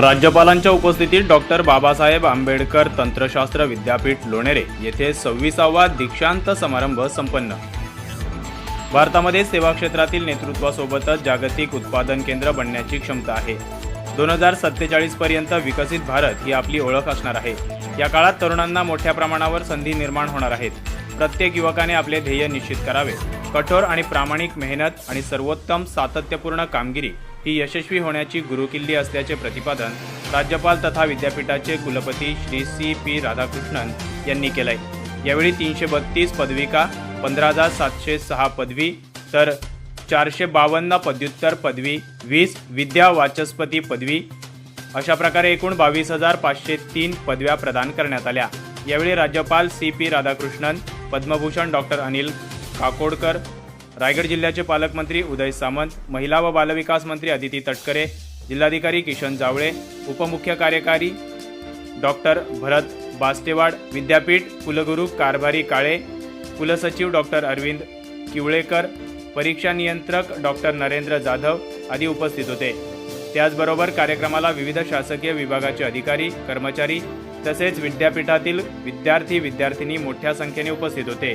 राज्यपालांच्या उपस्थितीत डॉक्टर बाबासाहेब आंबेडकर तंत्रशास्त्र विद्यापीठ लोणेरे येथे सव्वीसावा दीक्षांत समारंभ संपन्न. भारतामध्ये सेवा क्षेत्रातील नेतृत्वासोबतच जागतिक उत्पादन केंद्र बनण्याची क्षमता आहे. दोन हजार सत्तेचाळीस पर्यंत विकसित भारत ही आपली ओळख असणार आहे. या काळात तरुणांना मोठ्या प्रमाणावर संधी निर्माण होणार आहेत. प्रत्येक युवकाने आपले ध्येय निश्चित करावे. कठोर आणि प्रामाणिक मेहनत आणि सर्वोत्तम सातत्यपूर्ण कामगिरी ही यशस्वी होण्याची गुरुकिल्ली असल्याचे प्रतिपादन राज्यपाल तथा विद्यापीठाचे कुलपती श्री सी पी राधाकृष्णन यांनी केलंय. यावेळी तीनशे बत्तीस पदविका पंधरा हजार सातशे सहा पदवी तर चारशे बावन्न पदव्युत्तर पदवी वीस विद्या वाचस्पती पदवी अशा प्रकारे एकूण बावीस हजार पाचशे तीन पदव्या प्रदान करण्यात आल्या. यावेळी राज्यपाल C P Radhakrishnan Padma Bhushan doctor Anil Kakodkar Raigad जिल्ह्याचे पालकमंत्री उदय सामंत महिला व बालविकास मंत्री अदिती तटकरे जिल्हाधिकारी किशन जावळे उपमुख्य कार्यकारी डॉक्टर भरत बास्तेवाड विद्यापीठ कुलगुरू कारभारी काळे कुलसचिव डॉक्टर अरविंद किवळेकर परीक्षा नियंत्रक डॉक्टर नरेंद्र जाधव आदी उपस्थित होते. त्याचबरोबर कार्यक्रमाला विविध शासकीय विभागाचे अधिकारी कर्मचारी तसेच विद्यापीठातील विद्यार्थी विद्यार्थिनी मोठ्या संख्येने उपस्थित होते.